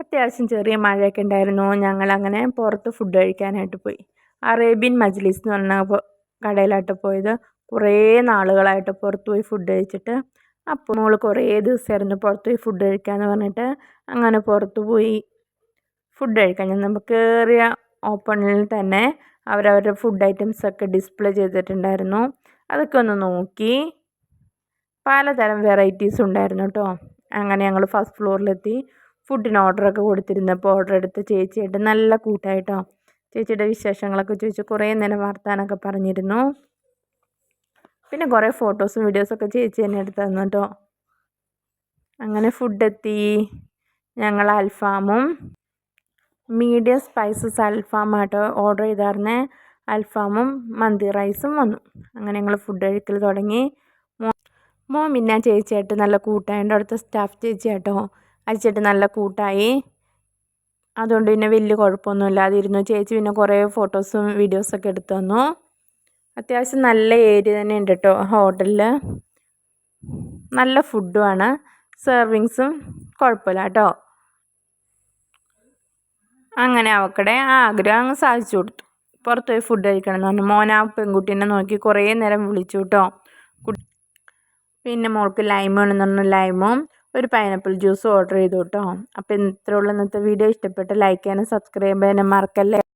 അത്യാവശ്യം ചെറിയ മഴയൊക്കെ ഉണ്ടായിരുന്നു. ഞങ്ങളങ്ങനെ പുറത്ത് ഫുഡ് കഴിക്കാനായിട്ട് പോയി. അറേബ്യൻ മജ്ലിസ് എന്ന് പറഞ്ഞ കടയിലായിട്ട് പോയത്. കുറേ നാളുകളായിട്ട് പുറത്ത് പോയി ഫുഡ് കഴിച്ചിട്ട്. അപ്പോൾ മോൾ കുറേ ദിവസമായിരുന്നു പുറത്ത് പോയി ഫുഡ് കഴിക്കാമെന്ന് പറഞ്ഞിട്ട് അങ്ങനെ പുറത്ത് പോയി ഫുഡ് കഴിക്കാൻ. നമുക്ക് കയറിയ ഓപ്പണിൽ തന്നെ അവരവരുടെ ഫുഡ് ഐറ്റംസ് ഒക്കെ ഡിസ്പ്ലേ ചെയ്തിട്ടുണ്ടായിരുന്നു. അതൊക്കെ ഒന്ന് നോക്കി. പലതരം വെറൈറ്റീസ് ഉണ്ടായിരുന്നു കേട്ടോ അങ്ങനെ ഞങ്ങൾ ഫസ്റ്റ് ഫ്ലോറിലെത്തി ഫുഡിന് ഓർഡറൊക്കെ കൊടുത്തിരുന്നപ്പോൾ ഓർഡർ എടുത്ത ചേച്ചിയായിട്ട് നല്ല കൂട്ടായിട്ടോ. ചേച്ചിയുടെ വിശേഷങ്ങളൊക്കെ ചോദിച്ചു കുറേ നേരം വർത്താനൊക്കെ പറഞ്ഞിരുന്നു. പിന്നെ കുറേ ഫോട്ടോസും വീഡിയോസൊക്കെ ചേച്ചി തന്നെ എടുത്ത് തന്നു കേട്ടോ അങ്ങനെ ഫുഡ് എത്തി. ഞങ്ങൾ അൽഫാമും മീഡിയം സ്പൈസസ് അൽഫാമായിട്ട് ഓർഡർ ചെയ്തായിരുന്നേ അൽഫാമും മന്തി റൈസും വന്നു. അങ്ങനെ ഞങ്ങൾ ഫുഡ് കഴിക്കൽ തുടങ്ങി. മോ- മോ പിന്നെ ചേച്ചിയായിട്ട് നല്ല കൂട്ടായിട്ട് അടുത്ത സ്റ്റാഫ് ചേച്ചിയാട്ടോ അയച്ചിട്ട് നല്ല കൂട്ടായി. അതുകൊണ്ട് പിന്നെ വലിയ കുഴപ്പമൊന്നും ഇല്ലാതിരുന്നു ചേച്ചി പിന്നെ കുറേ ഫോട്ടോസും വീഡിയോസൊക്കെ എടുത്തു തന്നു. അത്യാവശ്യം നല്ല ഏരിയ തന്നെ ഉണ്ട് കേട്ടോ ഹോട്ടലിൽ നല്ല ഫുഡുമാണ് സെർവിങ്സും കുഴപ്പമില്ല കേട്ടോ അങ്ങനെ അവക്കടെ ആഗ്രഹം അങ്ങ് സാധിച്ചു കൊടുത്തു. പുറത്ത് പോയി ഫുഡ് കഴിക്കണം എന്ന് പറഞ്ഞു ആ പെൺകുട്ടീനെ നോക്കി കുറേ നേരം വിളിച്ചു കേട്ടോ പിന്നെ മോൾക്ക് ലൈം വേണമെന്ന് പറഞ്ഞു. ലൈമും ഒരു പൈനാപ്പിൾ ജ്യൂസ് ഓർഡർ ചെയ്തു കേട്ടോ അപ്പോൾ ഇത്രയുള്ള ഇന്നത്തെ വീഡിയോ ഇഷ്ടപ്പെട്ട് ലൈക്ക് ചെയ്യാനും സബ്സ്ക്രൈബ് ചെയ്യാനും മറക്കല്ലേ?